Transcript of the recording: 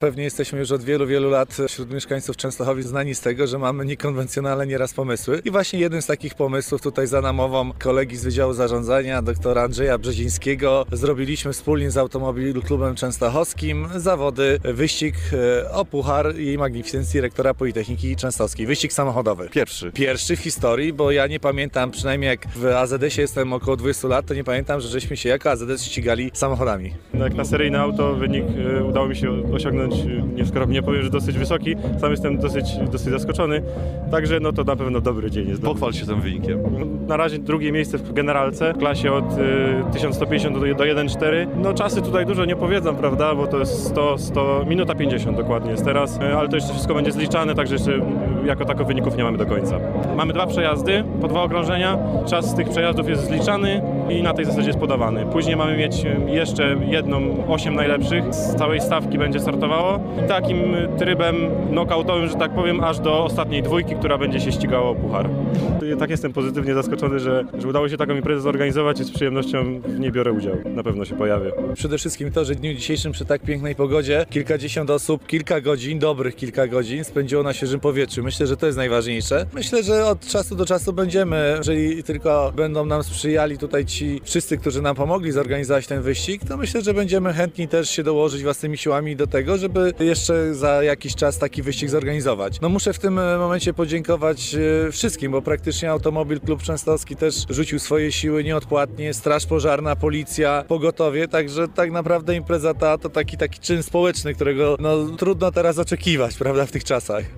Pewnie jesteśmy już od wielu, wielu lat wśród mieszkańców Częstochowi znani z tego, że mamy niekonwencjonalne nieraz pomysły. I właśnie jednym z takich pomysłów tutaj za namową kolegi z Wydziału Zarządzania, doktora Andrzeja Brzezińskiego, zrobiliśmy wspólnie z Automobil Klubem Częstochowskim zawody wyścig e, o puchar i magnificencji rektora Politechniki Częstochowskiej. Wyścig samochodowy. Pierwszy. Pierwszy w historii, bo ja nie pamiętam, przynajmniej jak w AZS-ie jestem około 20 lat, to nie pamiętam, że żeśmy się jako AZS ścigali samochodami. No Jak na seryjne auto wynik e, udało mi się osiągnąć, e, nieskromnie powiem, że dosyć wysoki. Sam jestem dosyć, dosyć zaskoczony, także no to na pewno dobry dzień jest. Pochwal się tym wynikiem. Na razie drugie miejsce w generalce, w klasie od e, 1150 do, do 1.4. No czasy tutaj dużo nie powiedzą, prawda, bo to jest 100, 100, minuta 50 dokładnie jest teraz, e, ale to jeszcze wszystko będzie zliczane, także jeszcze jako tako wyników nie mamy do końca. Mamy dwa przejazdy, po dwa okrążenia, czas z tych przejazdów jest zliczany i na tej zasadzie jest podawany. Później mamy mieć jeszcze jedną, osiem najlepszych, z całej stawki będzie startowało i takim trybem knockoutowym, że tak powiem, aż do ostatniej dwójki, która będzie się ścigała o puchar. Tak jestem pozytywnie zaskoczony, że, że udało się taką imprezę zorganizować i z przyjemnością w niej biorę udział. Na pewno się pojawię. Przede wszystkim to, że w dniu dzisiejszym przy tak pięknej pogodzie kilkadziesiąt osób, kilka godzin, dobrych kilka godzin spędziło na świeżym powietrzu. Myślę, że to jest najważniejsze. Myślę, że od czasu do czasu będziemy, jeżeli tylko będą nam sprzyjali tutaj ci wszyscy, którzy nam pomogli zorganizować ten wyścig, to myślę, że będziemy chętni też się dołożyć własnymi siłami do tego, żeby jeszcze za jakiś czas taki wyścig zorganizować. No muszę w tym e, momencie podziękować e, wszystkim, bo praktycznie Automobil Klub Częstochowski też rzucił swoje siły nieodpłatnie, Straż Pożarna, Policja, Pogotowie, także tak naprawdę impreza ta to taki, taki czyn społeczny, którego no, trudno teraz oczekiwać, prawda, w tych czasach.